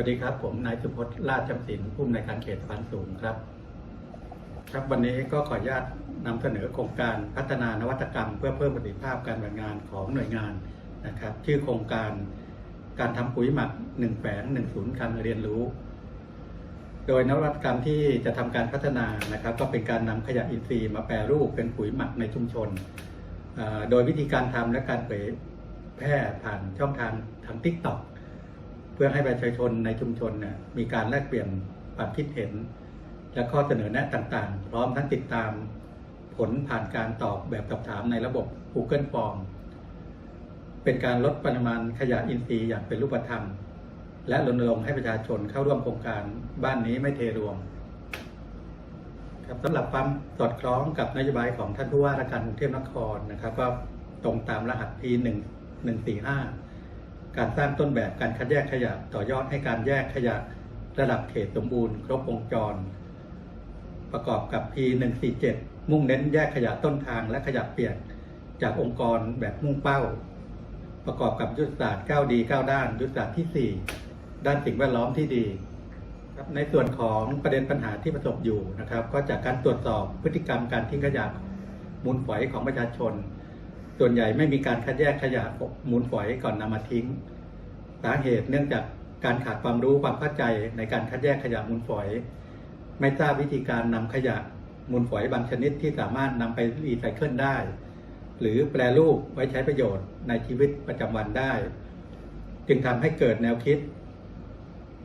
วัสดีครับ ผมนายสุพจน์ราชจำศิลป์ผู้อำนวยการเขตสะพานสูงครับ ครับวันนี้ก็ขออนุญาตนำเสนอโครงการพัฒนานวัตกรรม เพื่อเพิ่มประสิทธิภาพการดำเนินงานของหน่วยงานนะครับชื่อโครงการการทำปุ๋ยหมักหนึ่งแฝงหนึ่งศูนย์การเรียนรู้ โดยนวัตกรรมที่จะทำการพัฒนานะครับ ก็เป็นการนำขยะอินทรีย์มาแปรรูปเป็นปุ๋ยหมักในชุมชน โดยวิธีการทำและการเผยแพร่ผ่านช่องทางทางทิกตอก พื่อให้ประชาชนในชุมชนเนี่ยมีการแลกเปลี่ยนความคิดเห็น และข้อเสนอแนะต่างๆ พร้อมทั้งติดตามผลผ่านการตอบแบบสอบถามในระบบ Google Form เป็นการลดปริมาณขยะอินทรีย์อย่างเป็นรูปธรรม และรณรงค์ให้ประชาชนเข้าร่วมโครงการบ้านนี้ไม่เทรวมครับสำหรับความสอดคล้องกับนโยบายของท่านผู้ว่าราชการกรุงเทพนครนะครับ ก็ตรงตามรหัส P 1 1 4 5 การสร้างต้นแบบการคัดแยกขยะต่อยอดให้การแยกขยะระดับเขตสมบูรณ์ ครบวงจร ประกอบกับ P 1 4 7 มุ่งเน้นแยกขยะต้นทางและขยะเปียกจากองค์กรแบบมุ่งเป้า ประกอบกับยุทธศาสตร์9ดี9ด้าน ยุทธศาสตร์ที่ 4 ด้านสิ่งแวดล้อมที่ดีครับในส่วนของประเด็นปัญหาที่ประสบอยู่นะครับ ก็จากการตรวจสอบพฤติกรรมการทิ้งขยะมูลฝอยของประชาชน ส่วนใหญ่ไม่มีการคัดแยกขยะมูลฝอยก่อนนำมาทิ้ง สาเหตุเนื่องจากการขาดความรู้ความเข้าใจในการคัดแยกขยะมูลฝอย ไม่ทราบวิธีการนำขยะมูลฝอยบางชนิดที่สามารถนำไปรีไซเคิลได้ หรือแปรรูปไว้ใช้ประโยชน์ในชีวิตประจำวันได้ จึงทำให้เกิดแนวคิด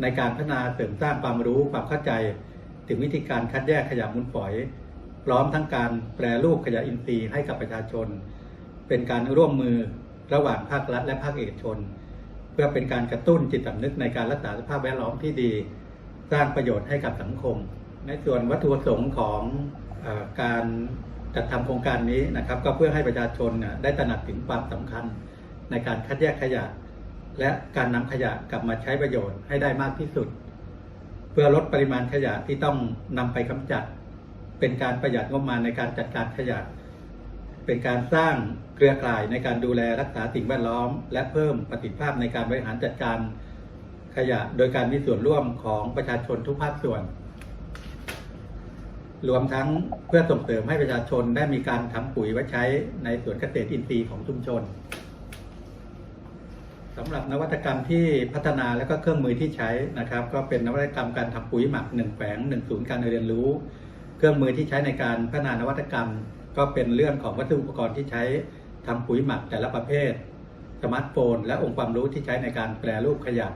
ในการพัฒนาเสริมสร้างความรู้ความเข้าใจ ถึงวิธีการคัดแยกขยะมูลฝอย พร้อมทั้งการแปรรูปขยะอินทรีย์ให้กับประชาชน เป็นการร่วมมือระหว่างภาครัฐและภาคเอกชน เพื่อเป็นการกระตุ้นจิตสำนึกในการรักษาสภาพแวดล้อมที่ดี สร้างประโยชน์ให้กับสังคม ในส่วนวัตถุประสงค์ของอการจัดทำโครงการนี้นะครับ ก็เพื่อให้ประชาชนได้ตระหนักถึงความสำคัญในการคัดแยกขยะ และการนำขยะกลับมาใช้ประโยชน์ให้ได้มากที่สุด เพื่อลดปริมาณขยะที่ต้องนำไปกำจัด เป็นการประหยัดงบประมาณในการจัดการขยะ เป็นการสร้างเครือข่ายในการดูแลรักษาสิ่งแวดล้อม และเพิ่มประสิทธิภาพในการบริหารจัดการขยะ โดยการมีส่วนร่วมของประชาชนทุกภาคส่วน รวมทั้งเพื่อส่งเสริมให้ประชาชนได้มีการทำปุ๋ยไว้ใช้ในสวนเกษตรอินทรีย์ของชุมชนสำหรับนวัตกรรมที่พัฒนาและก็เครื่องมือที่ใช้นะครับ ก็เป็นนวัตกรรมการทำปุ๋ยหมักหนึ่งแฝงหนึ่งศูนย์การเรียนรู้ เครื่องมือที่ใช้ในการพัฒนานวัตกรรม ก็เป็นเรื่องของวัตถุอุปกรณ์ที่ใช้ทำปุ๋ยหมักแต่ละประเภท สมาร์ทโฟน และองค์ความรู้ที่ใช้ในการแปรรูปขยะ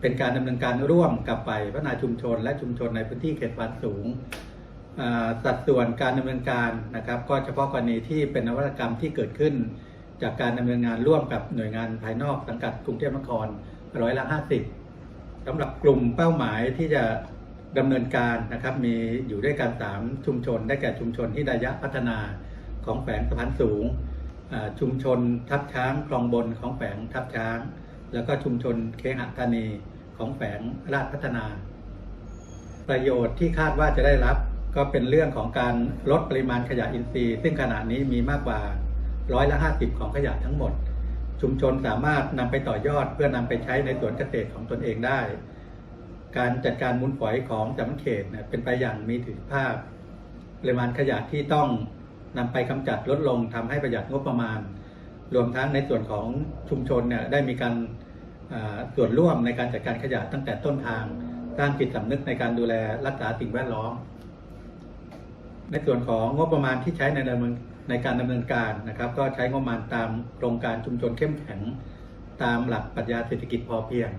เป็นการดำเนินการร่วมกับไปพัฒนาชุมชน และชุมชนในพื้นที่เขตปานสูง สัดส่วนการดำเนินการนะครับ ก็เฉพาะกรณีที่เป็นนวัตกรรมที่เกิดขึ้น จากการดำเนินงานร่วมกับหน่วยงานภายนอกสังกัดกรุงเทพมหานครร้อยละห้าสิบสำหรับกลุ่มเป้าหมายที่จะ ดำเนินการนะครับมีอยู่ด้วยกันสามชุมชน ได้แก่ชุมชนที่ดายะพัฒนาของแฝงสะพานสูง ชุมชนทับช้างคลองบนของแฝงทับช้าง แล้วก็ชุมชนเคหะธานีของแฝงราชพัฒนา ประโยชน์ที่คาดว่าจะได้รับก็เป็นเรื่องของการลดปริมาณขยะอินทรีย์ ซึ่งขณะนี้มีมากกว่าร้อยละห้าสิบของขยะทั้งหมด ชุมชนสามารถนำไปต่อยอดเพื่อนำไปใช้ในสวนเกษตรของตนเองได้ การจัดการมูลฝอยของจำเขตเนี่ยเป็นไปอย่างมีประสิทธิภาพปริมาณขยะที่ต้องนำไปกำจัดลดลงทำให้ประหยัดงบประมาณ รวมทั้งในส่วนของชุมชนเนี่ยได้มีการส่วนร่วมในการจัดการขยะตั้งแต่ต้นทางสร้างจิตสำนึกในการดูแลรักษาสิ่งแวดล้อม ในส่วนของงบประมาณที่ใช้ในในการดำเนินการนะครับ ก็ใช้งบประมาณตามโครงการชุมชนเข้มแข็ง ตามหลักปรัชญาเศรษฐกิจพอเพียง